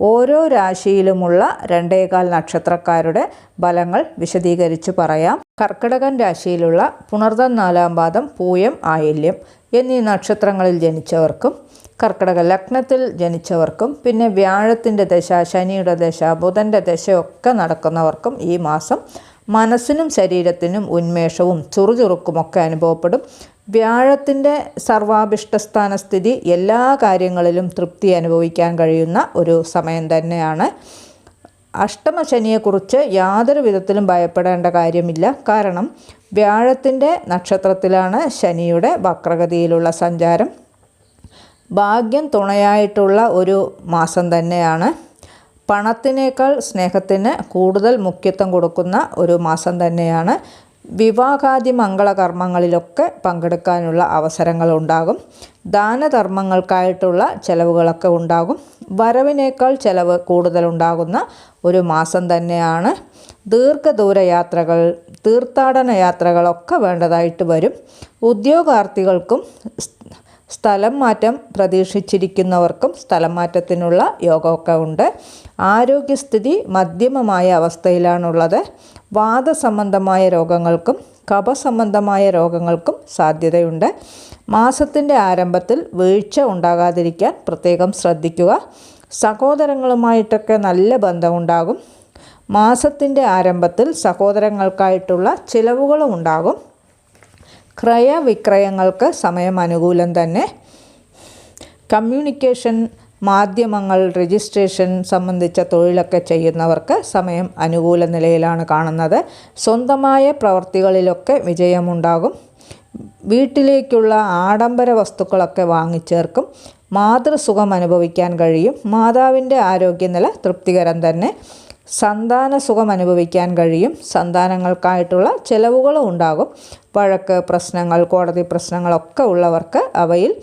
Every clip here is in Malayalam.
ഓരോ രാശിയിലുമുള്ള രണ്ടേകാൽ നക്ഷത്രക്കാരുടെ ഫലങ്ങൾ വിശദീകരിച്ച് പറയാം. കർക്കിടകൻ രാശിയിലുള്ള പുണർതം നാലാം പാദം പൂയം ആയില്യം എന്നീ നക്ഷത്രങ്ങളിൽ ജനിച്ചവർക്കും കർക്കിടക ലഗ്നത്തിൽ ജനിച്ചവർക്കും പിന്നെ വ്യാഴത്തിന്റെ ദശ ശനിയുടെ ദശ ബുധന്റെ ദശയൊക്കെ നടക്കുന്നവർക്കും ഈ മാസം മനസ്സിനും ശരീരത്തിനും ഉന്മേഷവും ചുറുചുറുക്കുമൊക്കെ അനുഭവപ്പെടും. വ്യാഴത്തിന്റെ സർവാഭിഷ്ടസ്ഥാന സ്ഥിതി എല്ലാ കാര്യങ്ങളിലും തൃപ്തി അനുഭവിക്കാൻ കഴിയുന്ന ഒരു സമയം തന്നെയാണ്. അഷ്ടമശനിയെക്കുറിച്ച് യാതൊരു വിധത്തിലും ഭയപ്പെടേണ്ട കാര്യമില്ല. കാരണം വ്യാഴത്തിന്റെ നക്ഷത്രത്തിലാണ് ശനിയുടെ വക്രഗതിയിലുള്ള സഞ്ചാരം. ഭാഗ്യം തുണയായിട്ടുള്ള ഒരു മാസം തന്നെയാണ്. പണത്തിനേക്കാൾ സ്നേഹത്തിന് കൂടുതൽ മുഖ്യത്വം കൊടുക്കുന്ന ഒരു മാസം തന്നെയാണ് വിവാഹാദി മംഗളകർമ്മങ്ങളിലൊക്കെ പങ്കെടുക്കാനുള്ള അവസരങ്ങൾ ഉണ്ടാകും ദാനധർമ്മങ്ങൾക്കായിട്ടുള്ള ചിലവുകളൊക്കെ ഉണ്ടാകും. വരവിനേക്കാൾ ചിലവ് കൂടുതലുണ്ടാകുന്ന ഒരു മാസം തന്നെയാണ്. ദീർഘദൂര യാത്രകൾ തീർത്ഥാടന യാത്രകളൊക്കെ വേണ്ടതായിട്ട് വരും. ഉദ്യോഗാർത്ഥികൾക്കും സ്ഥലം മാറ്റം പ്രതീക്ഷിച്ചിരിക്കുന്നവർക്കും സ്ഥലം മാറ്റത്തിനുള്ള യോഗമൊക്കെ ഉണ്ട്. ആരോഗ്യസ്ഥിതി മധ്യമമായ അവസ്ഥയിലാണുള്ളത്. വാദസംബന്ധമായ രോഗങ്ങൾക്കും കഫസംബന്ധമായ രോഗങ്ങൾക്കും സാധ്യതയുണ്ട്. മാസത്തിന്റെ ആരംഭത്തിൽ വീഴ്ച ഉണ്ടാകാതിരിക്കാൻ പ്രത്യേകം ശ്രദ്ധിക്കുക. സഹോദരങ്ങളുമായിട്ടൊക്കെ നല്ല ബന്ധമുണ്ടാകും. മാസത്തിന്റെ ആരംഭത്തിൽ സഹോദരങ്ങൾക്കായിട്ടുള്ള ചിലവുകളും ഉണ്ടാകും. ക്രയവിക്രയങ്ങൾക്ക് സമയം അനുകൂലം തന്നെ. കമ്മ്യൂണിക്കേഷൻ മാധ്യമങ്ങൾ രജിസ്ട്രേഷൻ സംബന്ധിച്ച തൊഴിലൊക്കെ ചെയ്യുന്നവർക്ക് സമയം അനുകൂല നിലയിലാണ് കാണുന്നത്. സ്വന്തമായ പ്രവർത്തികളിലൊക്കെ വിജയമുണ്ടാകും. വീട്ടിലേക്കുള്ള ആഡംബര വസ്തുക്കളൊക്കെ വാങ്ങിച്ചേർക്കും. മാതൃസുഖം അനുഭവിക്കാൻ കഴിയും. മാതാവിന്റെ ആരോഗ്യനില തൃപ്തികരം തന്നെ. സന്താന സുഖം അനുഭവിക്കാൻ കഴിയും. സന്താനങ്ങൾക്കായിട്ടുള്ള ചിലവുകളും ഉണ്ടാകും. വഴക്ക് പ്രശ്നങ്ങൾ കോടതി പ്രശ്നങ്ങളൊക്കെ ഉള്ളവർക്ക് അവയിൽ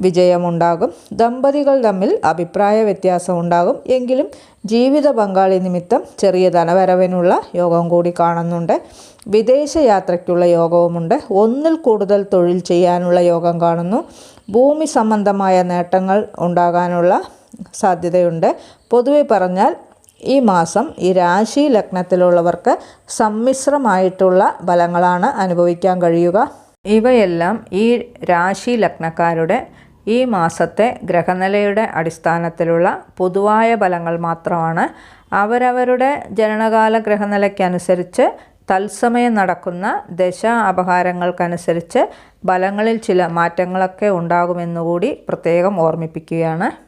വിജയമുണ്ടാകും. ദമ്പതികൾ തമ്മിൽ അഭിപ്രായ വ്യത്യാസം ഉണ്ടാകും. എങ്കിലും ജീവിത പങ്കാളി നിമിത്തം ചെറിയ ധനവരവിനുള്ള യോഗം കൂടി കാണുന്നുണ്ട്. വിദേശ യാത്രയ്ക്കുള്ള യോഗവുമുണ്ട്. ഒന്നിൽ കൂടുതൽ തൊഴിൽ ചെയ്യാനുള്ള യോഗം കാണുന്നു. ഭൂമി സംബന്ധമായ നേട്ടങ്ങൾ ഉണ്ടാകാനുള്ള സാധ്യതയുണ്ട്. പൊതുവെ പറഞ്ഞാൽ ഈ മാസം ഈ രാശി ലഗ്നത്തിലുള്ളവർക്ക് സമ്മിശ്രമായിട്ടുള്ള ഫലങ്ങളാണ് അനുഭവിക്കാൻ കഴിയുക. ഇവയെല്ലാം ഈ രാശി ലഗ്നക്കാരുടെ ഈ മാസത്തെ ഗ്രഹനിലയുടെ അടിസ്ഥാനത്തിലുള്ള പൊതുവായ ഫലങ്ങൾ മാത്രമാണ്. അവരവരുടെ ജനനകാല ഗ്രഹനിലയ്ക്കനുസരിച്ച് തത്സമയം നടക്കുന്ന ദശ അപഹാരങ്ങൾക്കനുസരിച്ച് ഫലങ്ങളിൽ ചില മാറ്റങ്ങളൊക്കെ ഉണ്ടാകുമെന്നുകൂടി പ്രത്യേകം ഓർമ്മിപ്പിക്കുകയാണ്.